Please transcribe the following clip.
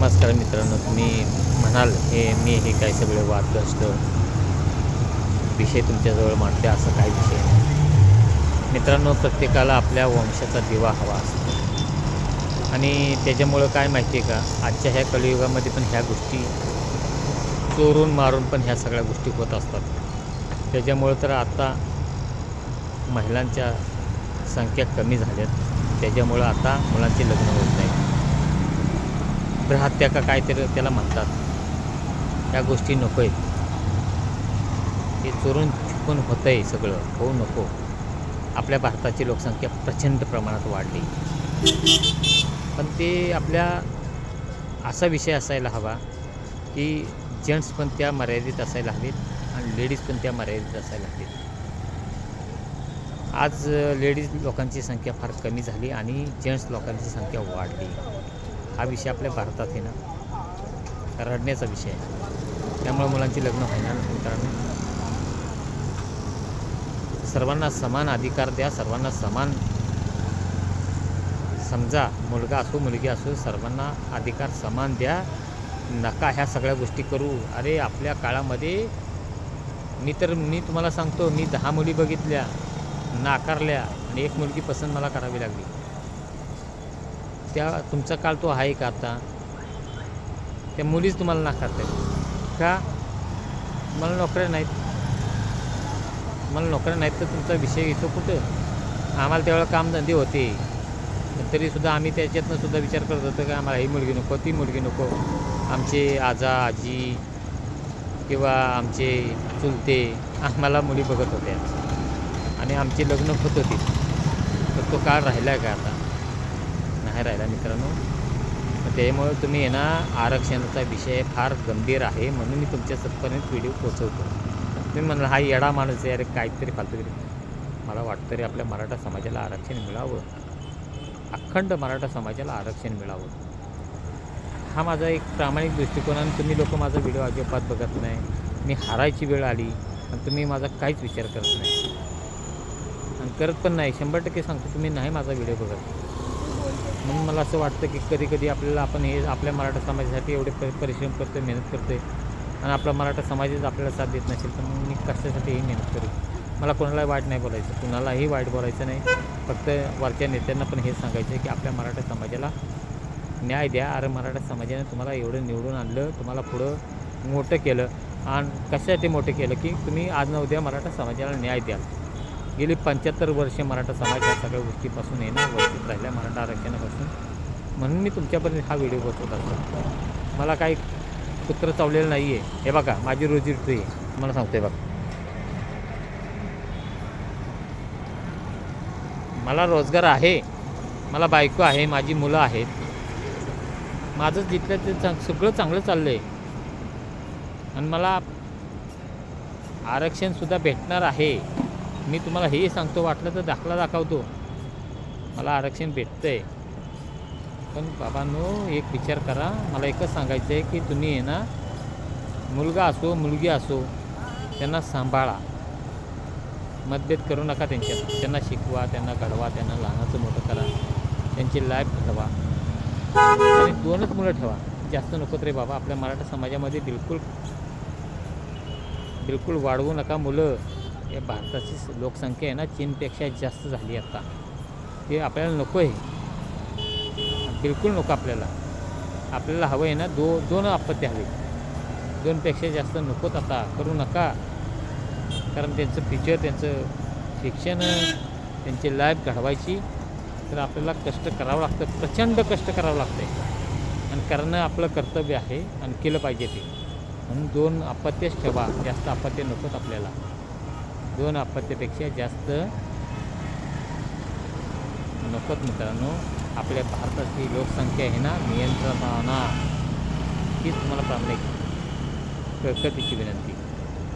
नमस्कार मित्रांनो तुम्ही म्हणाल हे मी हे काय सगळे वादग्रस्त विषय तुमच्याजवळ मांडते असं काही विषय नाही. मित्रांनो प्रत्येकाला आपल्या वंशाचा दिवा हवा असतो. आणि त्याच्यामुळं काय माहिती आहे का? आजच्या ह्या कलियुगामध्ये पण ह्या गोष्टी चोरून मारून पण ह्या सगळ्या गोष्टी होत असतात. त्याच्यामुळं तर आता महिलांच्या संख्या कमी झाल्यात. त्याच्यामुळं आता मुलांचे लग्न होत नाही भ्रहत्या का काहीतरी त्याला म्हणतात. या गोष्टी नको आहेत हे चोरून चुकून होतं आहे सगळं. होऊ नको. आपल्या भारताची लोकसंख्या प्रचंड प्रमाणात वाढली. पण ते आपल्या असा विषय असायला हवा की जेंट्स पण त्या मर्यादित असायला हवेत आणि लेडीज पण त्या मर्यादित असायला हवेत. आज लेडीज लोकांची संख्या फार कमी झाली आणि जेंट्स लोकांची संख्या वाढली. हा विषय आपल्या भारतात येणं रडण्याचा विषय आहे. त्यामुळे मुलांची लग्न होणार मित्रांनो. सर्वांना समान अधिकार द्या सर्वांना समान समजा मुलगा असो मुलगी असो सर्वांना अधिकार समान द्या. नका ह्या सगळ्या गोष्टी करू. अरे आपल्या काळामध्ये मी तर मी तुम्हाला सांगतो मी दहा मुली बघितल्या नाकारल्या आणि एक मुलगी पसंत मला करावी लागली. त्या तुमचा काळ तो आहे का आता? त्या मुलीच तुम्हाला नाकारतात का? मला नोकऱ्या नाहीत. मला नोकऱ्या नाहीत तर तुमचा विषय येतो कुठं? आम्हाला त्यावेळेला कामधंदे होते. तरीसुद्धा आम्ही त्याच्यातनंसुद्धा विचार करत होतो की आम्हाला ही मुलगी नको ती मुलगी नको. आमचे आजा आजी किंवा आमचे चुलते आम्हाला मुली बघत होत्या. आणि आमचे लग्न होत होती. तर तो काळ राहिला आहे का आता? नाही राहिला मित्रांनो. त्यामुळे तुम्ही आहे ना आरक्षणाचा विषय फार गंभीर आहे म्हणून मी तुमच्या सत्पर्यंत व्हिडिओ पोचवतो तुम्ही म्हणाल हा येडा माणूस आहे अरे काहीतरी फालतू मला वाटतं रे आपल्या मराठा समाजाला आरक्षण मिळावं. अखंड मराठा समाजाला आरक्षण मिळावं. हा माझा एक प्रामाणिक दृष्टिकोन आणि तुम्ही लोक माझा व्हिडिओ अजिबात बघत नाही. मी हारायची वेळ आली आणि तुम्ही माझा काहीच विचार करत नाही. आणि करत पण नाही. शंभर टक्के सांगतो तुम्ही नाही माझा व्हिडिओ बघत. म्हणून मला असं वाटतं की कधी कधी आपल्याला आपण हे आपल्या मराठा समाजासाठी एवढे प परिश्रम करतो मेहनत करतो आणि आपला मराठा समाजच आपल्याला साथ देत नसेल तर मग मी कशासाठीही मेहनत करू? मला कोणालाही वाईट नाही बोलायचं. कुणालाही वाईट बोलायचं नाही. फक्त वरच्या नेत्यांना पण हे सांगायचं आहे की आपल्या मराठा समाजाला न्याय द्या. अरे मराठा समाजाने तुम्हाला एवढं निवडून आणलं तुम्हाला पुढं मोठं केलं. आणि कशासाठी मोठं केलं? की तुम्ही आज न उद्या मराठा समाजाला न्याय द्याल. गेली पंच्याहत्तर वर्षे मराठा समाज या सगळ्या गोष्टीपासून आहे ना वंचित राहिल्या. मराठा आरक्षणापासून. म्हणून मी तुमच्यापर्यंत हा व्हिडिओ बसवत असतो. मला काही कुत्र चावलेलं नाही आहे हे बघा माझी रोजी रोटी आहे. मला सांगतोय बघा. मला रोजगार आहे. मला बायको आहे माझी मुलं आहेत. माझं जिथलं ते चांग सगळं चांगलं चाललं आहे आणि मला आरक्षणसुद्धा भेटणार आहे. मी तुम्हाला हे सांगतो वाटलं तर दाखला दाखवतो. मला आरक्षण भेटतं आहे पण बाबांनो एक विचार करा. मला एकच सांगायचं आहे की तुम्ही आहे ना मुलगा असो मुलगी असो त्यांना सांभाळा. मतभेद करू नका त्यांच्यात. त्यांना शिकवा त्यांना घडवा त्यांना लहानाचं मोठं करा. त्यांची लाईफ घडवा. आणि दोनच मुलं ठेवा. जास्त नको रे बाबा आपल्या मराठा समाजामध्ये बिलकुल बिलकुल वाढवू नका मुलं. हे भारताची लोकसंख्या आहे ना चीनपेक्षा जास्त झाली आता. ते आपल्याला नको आहे बिलकुल नको आपल्याला. आपल्याला हवं आहे ना दो दोन आपत्ती हवी. दोनपेक्षा जास्त नकोत आता. करू नका. कारण त्यांचं फ्युचर त्यांचं शिक्षण त्यांची लाईफ घडवायची. तर आपल्याला कष्ट करावं लागतं. प्रचंड कष्ट करावं लागतं आणि करणं आपलं कर्तव्य आहे आणि केलं पाहिजे ते. म्हणून दोन अपत्यच ठेवा. जास्त अपत्य नकोत आपल्याला. दोन अपत्यापेक्षा जास्त नकोत मित्रांनो. आपल्या भारताची लोकसंख्या आहे ना नियंत्रणात हीच तुम्हाला प्रामाणिक प्रकृतीची विनंती